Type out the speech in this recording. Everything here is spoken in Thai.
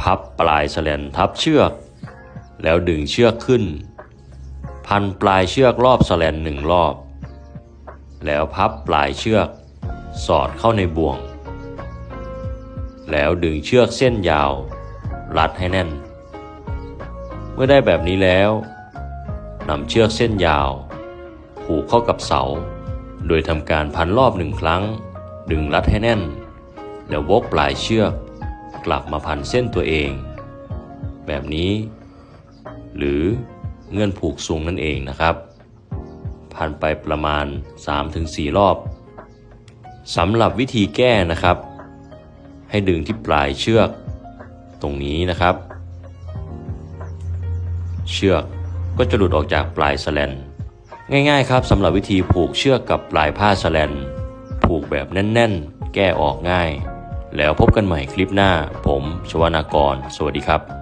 พับปลายแสลนทับเชือก แล้วดึงเชือกขึ้น พันปลายเชือกรอบแสลนหนึ่งรอบ แล้วพับปลายเชือก สอดเข้าในบ่วง แล้วดึงเชือกเส้นยาว รัดให้แน่น เมื่อได้แบบนี้แล้วนำเชือกเส้นยาว ผูกเข้ากับเสา โดยทำการพันรอบหนึ่งครั้ง ดึงรัดให้แน่น แล้ววกปลายเชือก กลับมาพันเส้นตัวเอง แบบนี้ หรือเงื่อนผูกสูงนั่นเองนะครับ พันไปประมาณ 3-4 รอบสำหรับวิธีแก้นะครับ ให้ดึงที่ปลายเชือก ตรงนี้นะครับ เชือกก็จะหลุดออกจากปลายสแลนง่ายๆครับสำหรับวิธีผูกเชือกกับปลายผ้าสแลนผูกแบบแน่นๆ แก้ออกง่าย แล้วพบกันใหม่คลิปหน้า ผมชวนากร สวัสดีครับ